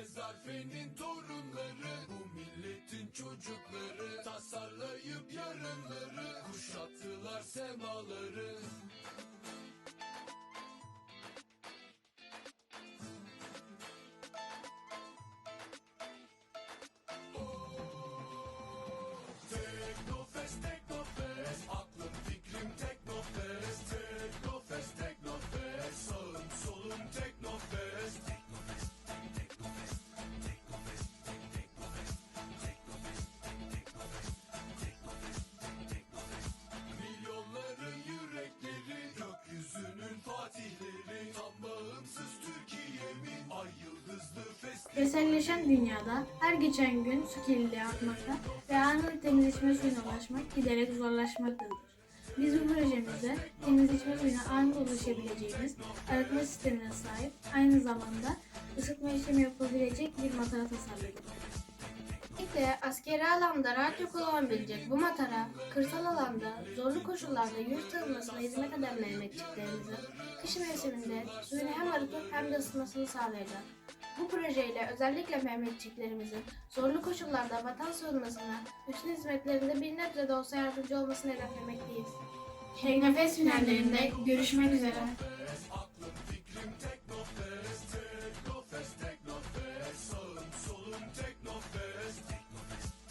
Ezarfe'nin torunları Bu milletin çocukları Tasarlayıp yarınları Kuşattılar semaları Küreselleşen dünyada her geçen gün su kirliliği artmakta ve anın temiz içme suyuna ulaşmak giderek zorlaşmaktadır. Biz bu projemizde temiz içme suyuna anında ulaşabileceğimiz arıtma sistemine sahip, aynı zamanda ısıtma işlemi yapılabilecek bir matara tasarladık. Özellikle askeri alanda rahatça kullanabilecek bu matara, kırsal alanda zorlu koşullarda yurt sığınmasına hizmet eden Mehmetçiklerimizin kış mevsiminde suyunu hem arıtıp hem de ısıtmasını sağlayacak. Bu projeyle özellikle Mehmetçiklerimizin zorlu koşullarda vatan sığınmasına, üstün hizmetlerinde bir nebze de olsa yardımcı olmasını hedeflemekteyiz. Teknofest finallerinde görüşmek üzere.